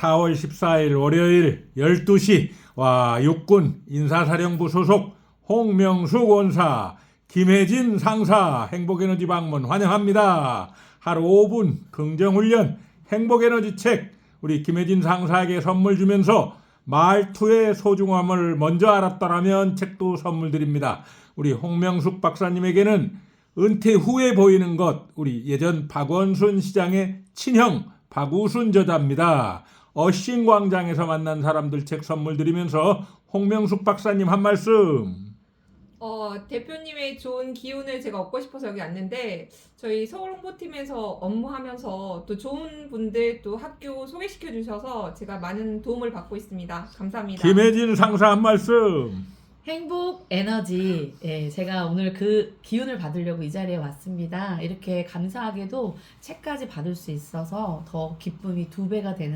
4월 14일 월요일 12시 와 육군 인사사령부 소속 홍명숙 원사 김혜진 상사 행복에너지 방문 환영합니다. 하루 5분 긍정훈련 행복에너지 책 우리 김혜진 상사에게 선물 주면서 말투의 소중함을 먼저 알았더라면 책도 선물 드립니다. 우리 홍명숙 박사님에게는 은퇴 후에 보이는 것 우리 예전 박원순 시장의 친형 박우순 저자입니다. 어싱 광장에서 만난 사람들 책 선물 드리면서 홍명숙 박사님 한 말씀. 어, 대표님의 좋은 기운을 제가 얻고 싶어서 여기 왔는데 저희 서울 홍보팀에서 업무하면서 또 좋은 분들 또 학교 소개시켜 주셔서 제가 많은 도움을 받고 있습니다. 감사합니다. 김혜진 상사 한 말씀. 행복 에너지. 예, 제가 오늘 그 기운을 받으려고 이 자리에 왔습니다. 이렇게 감사하게도 책까지 받을 수 있어서 더 기쁨이 두 배가 되는